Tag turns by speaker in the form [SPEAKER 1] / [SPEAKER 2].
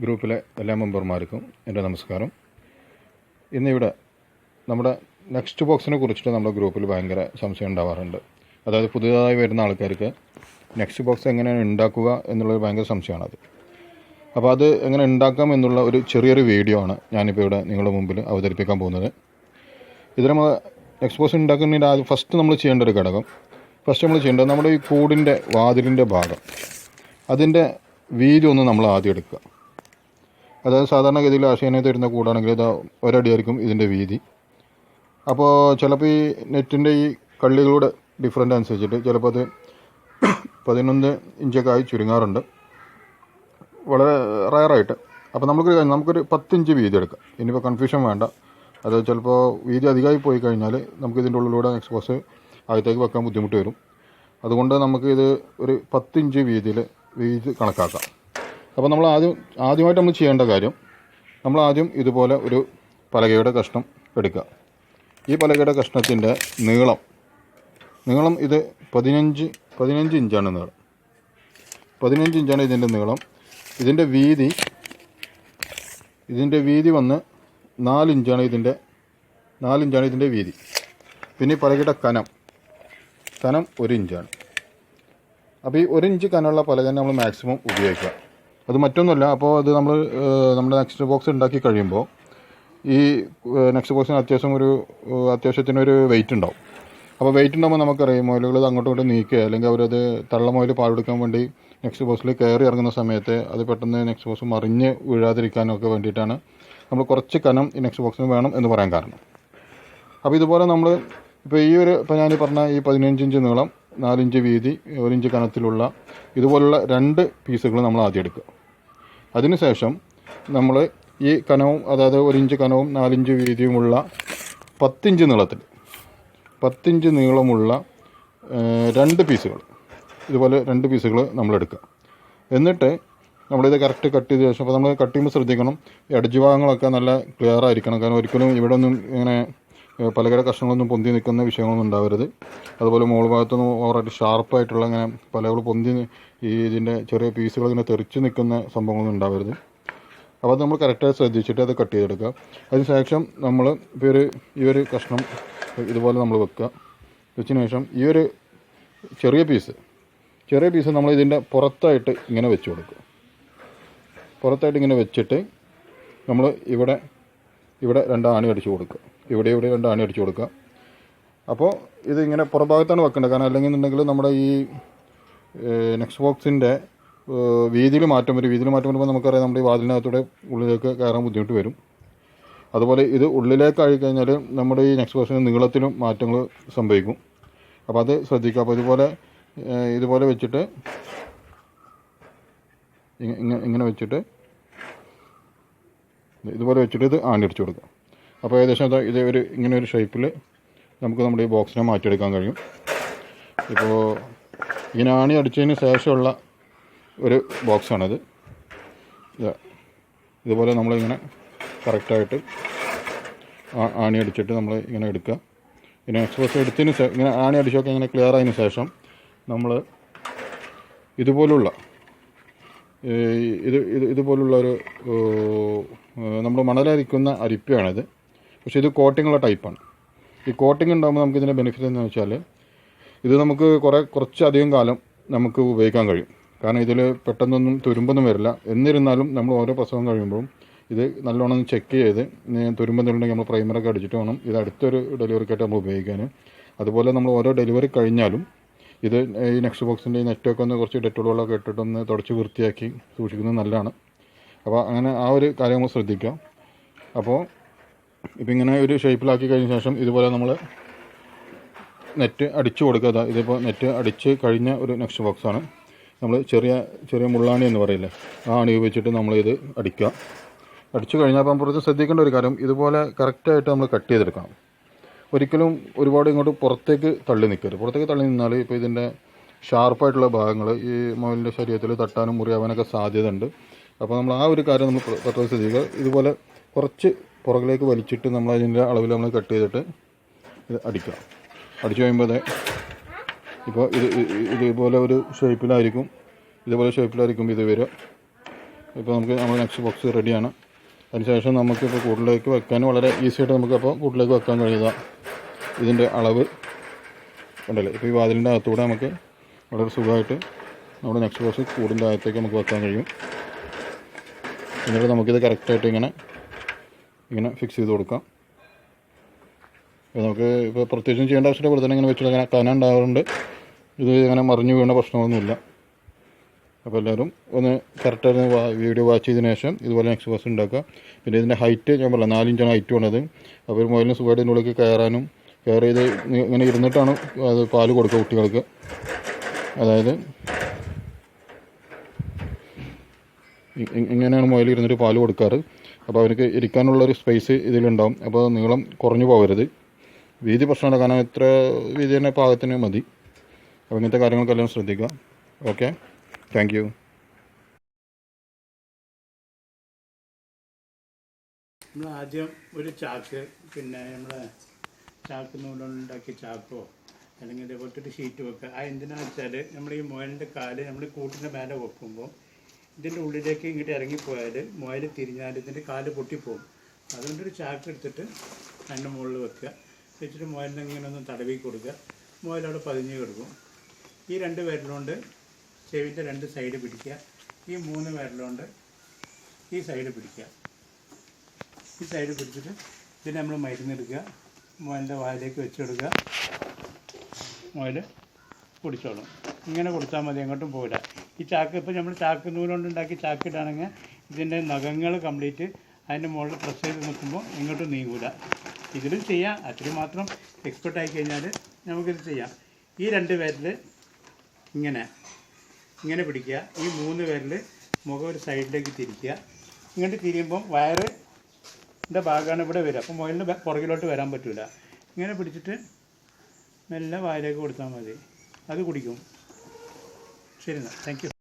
[SPEAKER 1] ഗ്രൂപ്പിലെ എല്ലാ മെമ്പർമാർക്കും എന്റെ നമസ്കാരം. ഇന്നിവിടെ നമ്മുടെ നെക്സ്റ്റ് ബോക്സിനെ കുറിച്ചിട്ട് നമ്മുടെ ഗ്രൂപ്പിൽ ഭയങ്കര സംശയം ഉണ്ടാവാറുണ്ട്. അതായത് പുതിയതായി വരുന്ന ആൾക്കാർക്ക് നെക്സ്റ്റ് ബോക്സ് എങ്ങനെയാണ് ഉണ്ടാക്കുക എന്നുള്ളൊരു ഭയങ്കര സംശയമാണത് അപ്പോൾ അത് എങ്ങനെ ഉണ്ടാക്കാം എന്നുള്ള ഒരു ചെറിയൊരു വീഡിയോ ആണ് ഞാനിപ്പോൾ ഇവിടെ നിങ്ങളുടെ മുമ്പിൽ അവതരിപ്പിക്കാൻ പോകുന്നത്. ഇത് നമ്മൾ നെക്സ്റ്റ് ബോക്സ് ഉണ്ടാക്കുന്നതിന്റെ ആദ്യം ഫസ്റ്റ് നമ്മൾ ചെയ്യേണ്ട ഒരു ഘടകം. ഫസ്റ്റ് നമ്മൾ ചെയ്യേണ്ടത് നമ്മുടെ ഈ കൂടിന്റെ വാതിലിന്റെ ഭാഗം. അതിന്റെ വീതി ഒന്ന് നമ്മൾ ആദ്യം എടുക്കുക. അതായത് സാധാരണഗതിയിൽ ആശയനെ തരുന്ന കൂടാണെങ്കിൽ ഇത് ഒരടിയായിരിക്കും ഇതിന്റെ വീതി. അപ്പോൾ ചിലപ്പോൾ ഈ നെറ്റിന്റെ ഈ കള്ളികളുടെ ഡിഫറന്റ് അനുസരിച്ചിട്ട് ചിലപ്പോൾ അത് പതിനൊന്ന് ഇഞ്ചൊക്കെ ആയി ചുരുങ്ങാറുണ്ട്. വളരെ റയറായിട്ട്. അപ്പോൾ നമുക്കൊരു കാര്യം നമുക്കൊരു പത്തിഞ്ച് വീതി എടുക്കാം. ഇനിയിപ്പോൾ കൺഫ്യൂഷൻ വേണ്ട. അത് ചിലപ്പോൾ വീതി അധികമായി പോയി കഴിഞ്ഞാൽ നമുക്ക് ഇതിന്റെ ഉള്ളിലൂടെ എക്സ്പോസ് അകത്തേക്ക് വെക്കാൻ ബുദ്ധിമുട്ട് വരും. അതുകൊണ്ട് നമുക്ക് ഇത് ഒരു പത്തിഞ്ച് വീതിയിൽ വീതി കണക്കാക്കാം. അപ്പോൾ നമ്മൾ ആദ്യം ആദ്യമായിട്ട് നമ്മൾ ചെയ്യേണ്ട കാര്യം നമ്മൾ ആദ്യം ഇതുപോലെ ഒരു പലകയുടെ കഷ്ണം എടുക്കുക. ഈ പലകയുടെ കഷ്ണത്തിന്റെ നീളം നീളം ഇത് പതിനഞ്ച് പതിനഞ്ച് ഇഞ്ചാണ് നീളം. പതിനഞ്ച് ഇഞ്ചാണ് ഇതിന്റെ നീളം. ഇതിന്റെ വീതി ഇതിന്റെ വീതി വന്ന് നാലിഞ്ചാണ് ഇതിന്റെ നാലിഞ്ചാണ് ഇതിന്റെ വീതി. പിന്നെ ഈ പലകയുടെ കനം കനം ഒരു ഇഞ്ചാണ്. അപ്പോൾ ഈ ഒരു ഇഞ്ച് കനമുള്ള പലക നമ്മൾ മാക്സിമം ഉപയോഗിക്കുക. അത് മറ്റൊന്നുമല്ല അപ്പോൾ അത് നമ്മൾ നമ്മുടെ നെക്സ്റ്റ് ബോക്സ് ഉണ്ടാക്കി കഴിയുമ്പോൾ ഈ നെക്സ്റ്റ് ബോക്സിന് അത്യാവശ്യം ഒരു അത്യാവശ്യത്തിനൊരു വെയിറ്റ് ഉണ്ടാവും. അപ്പോൾ വെയിറ്റ് ഉണ്ടാകുമ്പോൾ നമുക്കറിയാം മുയലുകൾ അങ്ങോട്ടും ഇങ്ങോട്ടും നീക്കുക അല്ലെങ്കിൽ അവരത് തള്ള മുയൽ പാടെടുക്കാൻ വേണ്ടി നെക്സ്റ്റ് ബോക്സിൽ കയറി ഇറങ്ങുന്ന സമയത്ത് അത് പെട്ടെന്ന് നെക്സ്റ്റ് ബോക്സ് മറിഞ്ഞ് വീഴാതിരിക്കാനൊക്കെ വേണ്ടിയിട്ടാണ് നമ്മൾ കുറച്ച് കനം ഈ നെക്സ്റ്റ് ബോക്സിന് വേണം എന്ന് പറയാൻ കാരണം. അപ്പോൾ ഇതുപോലെ നമ്മൾ ഇപ്പോൾ ഈ ഒരു ഇപ്പോൾ ഞാൻ പറഞ്ഞ ഈ പതിനഞ്ച് ഇഞ്ച് നീളം നാലിഞ്ച് വീതി ഒരിഞ്ച് കനത്തിലുള്ള ഇതുപോലുള്ള രണ്ട് പീസുകൾ നമ്മൾ ആദ്യം എടുക്കുക. അതിനുശേഷം നമ്മൾ ഈ കനവും അതായത് ഒരിഞ്ച് കനവും നാലിഞ്ച് വീതിയുമുള്ള പത്തിഞ്ച് നീളത്തിൽ പത്തിഞ്ച് നീളമുള്ള രണ്ട് പീസുകൾ ഇതുപോലെ രണ്ട് പീസുകൾ നമ്മൾ എടുക്കുക. എന്നിട്ട് നമ്മളിത് കറക്റ്റ് കട്ട് ചെയ്ത ശേഷം അപ്പോൾ നമ്മൾ കട്ട് ചെയ്യുമ്പോൾ ശ്രദ്ധിക്കണം. അടിച്ചു ഭാഗങ്ങളൊക്കെ നല്ല ക്ലിയർ ആയിരിക്കണം. കാരണം ഒരിക്കലും ഇവിടെ ഒന്നും ഇങ്ങനെ പലകര കഷ്ണങ്ങളൊന്നും പൊന്തി നിൽക്കുന്ന വിഷയങ്ങളൊന്നും ഉണ്ടാവരുത്. അതുപോലെ മുകൾ ഭാഗത്തുനിന്ന് ഓവറായിട്ട് ഷാർപ്പായിട്ടുള്ള അങ്ങനെ പലകൾ പൊന്തി ഈ ഇതിന്റെ ചെറിയ പീസുകൾ ഇങ്ങനെ തെറിച്ച് നിൽക്കുന്ന സംഭവങ്ങളൊന്നും ഉണ്ടാവരുത്. അപ്പോൾ അത് നമ്മൾ കറക്റ്റായി ശ്രദ്ധിച്ചിട്ട് അത് കട്ട് ചെയ്തെടുക്കുക. അതിന് ശേഷം നമ്മൾ ഇപ്പോൾ ഒരു ഈ ഒരു കഷ്ണം ഇതുപോലെ നമ്മൾ വെക്കുക. വെച്ചതിന് ശേഷം ഈ ഒരു ചെറിയ പീസ് ചെറിയ പീസ് നമ്മൾ ഇതിന്റെ പുറത്തായിട്ട് ഇങ്ങനെ വെച്ച് കൊടുക്കുക. പുറത്തായിട്ട് ഇങ്ങനെ വെച്ചിട്ട് നമ്മൾ ഇവിടെ ഇവിടെ രണ്ട് ആണി അടിച്ചു കൊടുക്കുക. ഇവിടെ ഇവിടെ രണ്ട് ആണി അടിച്ചു കൊടുക്കുക. അപ്പോൾ ഇത് ഇങ്ങനെ പുറഭാഗത്താണ് വെക്കേണ്ടത്. കാരണം അല്ലെങ്കിൽ എന്നുണ്ടെങ്കിൽ നമ്മുടെ ഈ നെക്സ്റ്റ് ബോക്സിന്റെ വീതിയിൽ മാറ്റം വരും. വീതിയിൽ മാറ്റം വരുമ്പോൾ നമുക്കറിയാം നമ്മുടെ ഈ വാതിലിനകത്തൂടെ ഉള്ളിലേക്ക് കയറാൻ ബുദ്ധിമുട്ട് വരും. അതുപോലെ ഇത് ഉള്ളിലേക്ക് ആയിക്കഴിഞ്ഞാൽ നമ്മുടെ ഈ നെക്സ്റ്റ് ബോക്സിന്റെ നീളത്തിലും മാറ്റങ്ങൾ സംഭവിക്കും. അപ്പോൾ അത് ശ്രദ്ധിക്കുക. അപ്പോൾ ഇതുപോലെ ഇതുപോലെ വെച്ചിട്ട് ഇങ്ങ- ഇങ്ങ- ഇങ്ങനെ വെച്ചിട്ട് ഇതുപോലെ വെച്ചിട്ട് ഇത് ആണ്ടിടിച്ചു കൊടുക്കുക. അപ്പോൾ ഏകദേശം ഇത് ഒരു ഇങ്ങനെ ഒരു ഷേപ്പിൽ നമുക്ക് നമ്മുടെ ഈ ബോക്സിനെ മാറ്റിയെടുക്കാൻ കഴിയും. ഇപ്പോൾ ഇങ്ങനെ ആണി അടിച്ചതിന് ശേഷമുള്ള ഒരു ബോക്സാണിത് ഇത്. ഇതുപോലെ നമ്മളിങ്ങനെ കറക്റ്റായിട്ട് ആണി അടിച്ചിട്ട് നമ്മൾ ഇങ്ങനെ എടുക്കുക. ഇങ്ങനെ എക്സ്പ്രസ് എടുത്തതിന് ഇങ്ങനെ ആണി അടിച്ചൊക്കെ ഇങ്ങനെ ക്ലിയർ ആയതിനു ശേഷം നമ്മൾ ഇതുപോലുള്ള ഇത് ഇത് ഇതുപോലുള്ള ഒരു നമ്മൾ മണലരിക്കുന്ന അരിപ്പയാണിത്. പക്ഷേ ഇത് കോട്ടിങ്ങുള്ള ടൈപ്പാണ്. ഈ കോട്ടിങ് ഉണ്ടാകുമ്പോൾ നമുക്ക് ഇതിന്റെ ബെനിഫിറ്റ് എന്ന് വെച്ചാൽ ഇത് നമുക്ക് കുറേ കുറച്ചധികം കാലം നമുക്ക് ഉപയോഗിക്കാൻ കഴിയും. കാരണം ഇതിൽ പെട്ടെന്നൊന്നും തുരുമ്പൊന്നും വരില്ല. എന്നിരുന്നാലും നമ്മൾ ഓരോ പ്രസവം കഴിയുമ്പോഴും ഇത് നല്ലോണം ചെക്ക് ചെയ്ത് തുരുമ്പെന്നുണ്ടെങ്കിൽ നമ്മൾ പ്രൈമറൊക്കെ അടിച്ചിട്ട് വേണം ഇത് അടുത്തൊരു ഡെലിവറിക്കായിട്ട് നമ്മൾ ഉപയോഗിക്കാൻ അതുപോലെ നമ്മൾ ഓരോ ഡെലിവറി കഴിഞ്ഞാലും ഇത് ഈ നെക്സ്റ്റ് ബോക്സിന്റെ ഈ നെറ്റൊക്കെ ഒന്ന് കുറച്ച് ഡെറ്റോൾ വെള്ളമൊക്കെ ഇട്ടിട്ടൊന്ന് തുടച്ച് വൃത്തിയാക്കി സൂക്ഷിക്കുന്നത് നല്ലതാണ്. അപ്പോൾ അങ്ങനെ ആ ഒരു കാര്യം നമ്മൾ ശ്രദ്ധിക്കാം അപ്പോൾ ഇപ്പം ഇങ്ങനെ ഒരു ഷേപ്പിലാക്കി കഴിഞ്ഞ ശേഷം ഇതുപോലെ നമ്മൾ നെറ്റ് അടിച്ചു കൊടുക്കുക. ഇതിപ്പോൾ നെറ്റ് അടിച്ച് കഴിഞ്ഞ ഒരു നെക്സ്റ്റ് ബോക്സാണ് നമ്മൾ ചെറിയ ചെറിയ മുള്ളാണി എന്ന് പറയില്ലേ ആ അണി ഉപയോഗിച്ചിട്ട് നമ്മളിത് അടിക്കുക. അടിച്ചു കഴിഞ്ഞാൽ അപ്പം പുറത്ത് ശ്രദ്ധിക്കേണ്ട ഒരു കാര്യം ഇതുപോലെ കറക്റ്റായിട്ട് നമ്മൾ കട്ട് ചെയ്തെടുക്കണം. ഒരിക്കലും ഒരുപാട് ഇങ്ങോട്ട് പുറത്തേക്ക് തള്ളി നിൽക്കരുത് പുറത്തേക്ക് തള്ളി നിന്നാൽ ഇപ്പോൾ ഇതിന്റെ ഷാർപ്പായിട്ടുള്ള ഭാഗങ്ങൾ ഈ മുയലിന്റെ ശരീരത്തിൽ തട്ടാനും മുറിയാവാനൊക്കെ സാധ്യത ഉണ്ട് അപ്പോൾ നമ്മൾ ആ ഒരു കാര്യം നമ്മൾ പ്ര- പ്രത്യേകം ശ്രദ്ധിക്കുക ഇതുപോലെ കുറച്ച് പുറകിലേക്ക് വലിച്ചിട്ട് നമ്മൾ അതിന്റെ അളവിൽ നമ്മൾ കട്ട് ചെയ്തിട്ട് ഇത് അടിക്കുക. അടിച്ചു കഴിയുമ്പോൾ ഇപ്പോൾ ഇത് ഇതുപോലെ ഒരു ഷേപ്പിലായിരിക്കും. ഇതുപോലെ ഷേപ്പിലായിരിക്കും ഇത് വരിക. ഇപ്പോൾ നമുക്ക് നമ്മൾ നെക്സ്റ്റ് ബോക്സ് റെഡിയാണ് അതിനുശേഷം നമുക്കിപ്പോൾ കൂടുതലേക്ക് വെക്കാൻ വളരെ ഈസിയായിട്ട് ആയിട്ട് നമുക്ക് അപ്പോൾ കൂട്ടിലേക്ക് വെക്കാൻ കഴിയുക. ഇതിന്റെ അളവ് ഉണ്ടല്ലേ ഇപ്പോൾ ഈ വാതിലിന്റെ അകത്തൂടെ നമുക്ക് വളരെ സുഖമായിട്ട് നമ്മുടെ നെക്സ്റ്റ് ബോക്സ് കൂടിന്റെ അകത്തേക്ക് നമുക്ക് വെക്കാൻ കഴിയും. എന്നിട്ട് നമുക്കിത് കറക്റ്റായിട്ട് ഇങ്ങനെ ഇങ്ങനെ ഫിക്സ് ചെയ്ത് കൊടുക്കാം. നമുക്ക് ഇപ്പോൾ പ്രത്യേകിച്ചും ചെയ്യേണ്ട ആവശ്യമില്ല. ഇവിടെ തന്നെ ഇങ്ങനെ വെച്ചിട്ട് ഇങ്ങനെ കന ഉണ്ടാകാറുണ്ട് ഇത് ഇങ്ങനെ മറിഞ്ഞു വീണ പ്രശ്നമൊന്നുമില്ല. അപ്പോൾ എല്ലാവരും ഒന്ന് കറക്റ്റായിട്ട് വീഡിയോ വാച്ച് ചെയ്തതിന് ശേഷം ഇതുപോലെ നെക്സ്റ്റ് ബോക്സ് ഉണ്ടാക്കുക പിന്നെ ഇതിന്റെ ഹൈറ്റ് ഞാൻ പറയാം നാലിഞ്ചാണ് ഹൈറ്റ് വേണത് അപ്പോൾ ഒരു മൊബൈലിന് സുഖമായിട്ട് ഇതിനുള്ളിലേക്ക് കയറാനും കയറി ചെയ്ത് ഇങ്ങനെ ഇരുന്നിട്ടാണ് അത് പാൽ കൊടുക്കുക കുട്ടികൾക്ക്. അതായത് ഇങ്ങനെയാണ് മുയൽ ഇരുന്നിട്ട് പാൽ കൊടുക്കാറ്. അപ്പോൾ അവർക്ക് ഇരിക്കാനുള്ളൊരു സ്പേസ് ഇതിലുണ്ടാവും. അപ്പോൾ നീളം കുറഞ്ഞു പോകരുത്. വീതി പ്രശ്നമല്ല. കാരണം ഇത്ര വീതി തന്നെ പാകത്തിന് മതി. അപ്പോൾ ഇങ്ങനത്തെ കാര്യങ്ങൾക്കെല്ലാം ശ്രദ്ധിക്കുക. ഓക്കെ? Thank you.
[SPEAKER 2] നമ്മൾ ആദ്യം ഒരു ചാക്ക് പിന്നെ നമ്മളെ ചാക്ക് നൂലുണ്ടാക്കിയ ചാക്കോ? അല്ലെങ്കിൽ ഇതേപോലത്തെ ഒരു ഷീറ്റ് വെക്കുക. ആ എന്തിനാണെന്ന് വെച്ചാൽ നമ്മൾ ഈ മുയലിന്റെ കാൽ നമ്മൾ കൂട്ടിന്റെ മേലെ വെക്കുമ്പോൾ ഇതിന്റെ ഉള്ളിലേക്ക് ഇങ്ങോട്ട് ഇറങ്ങിപ്പോയാൽ മുയൽ തിരിഞ്ഞാൽ ഇതിന്റെ കാൽ പൊട്ടിപ്പോകും. അതുകൊണ്ടൊരു ചാക്ക് എടുത്തിട്ട് അതിന്റെ മുകളിൽ വെക്കുക. വെച്ചിട്ട് മുയലിനെ ഇങ്ങനെ ഒന്ന് തടവി കൊടുക്കുക. മുയൽ അവിടെ പതിഞ്ഞ് കിടക്കും. ഈ രണ്ട് വിരലുകൊണ്ട് ചെവിന്റെ രണ്ട് സൈഡ് പിടിക്കുക. ഈ മൂന്ന് വിരലുകൊണ്ട് ഈ സൈഡ് പിടിക്കുക. ഈ സൈഡ് പിടിച്ചിട്ട് ഇതിന് നമ്മൾ മരുന്നെടുക്കുക മോന്റെ വായിലേക്ക് വെച്ച് കൊടുക്കുക മോയിൽ കുടിച്ചോളും ഇങ്ങനെ കൊടുത്താൽ മതി എങ്ങോട്ടും പോകില്ല ഈ ചാക്ക് ഇപ്പോൾ നമ്മൾ ചാക്ക് നൂലുകൊണ്ട് ഉണ്ടാക്കി ചാക്കിട്ടാണെങ്കിൽ ഇതിന്റെ നഖങ്ങൾ കംപ്ലീറ്റ് അതിന്റെ മുകളിൽ പ്രസ് ചെയ്ത് നിൽക്കുമ്പോൾ ഇങ്ങോട്ടും നീങ്ങൂല. ഇതിലും ചെയ്യാം. അത്രയും മാത്രം എക്സ്പെർട്ടായി കഴിഞ്ഞാൽ നമുക്കിത് ചെയ്യാം. ഈ രണ്ട് പേരിൽ ഇങ്ങനെ ഇങ്ങനെ പിടിക്കുക. ഈ മൂന്ന് പേരിൽ മുഖം ഒരു സൈഡിലേക്ക് തിരിക്കുക. ഇങ്ങോട്ട് തിരിയുമ്പം വയറ് ന്റെ ഭാഗമാണ് ഇവിടെ വരിക. അപ്പോൾ മുയലിന് പുറകിലോട്ട് വരാൻ പറ്റില്ല ഇങ്ങനെ പിടിച്ചിട്ട് മെല്ലെ വായിലേക്ക് കൊടുത്താൽ മതി. അത് കുടിക്കും. ശരി എന്നാൽ താങ്ക് യു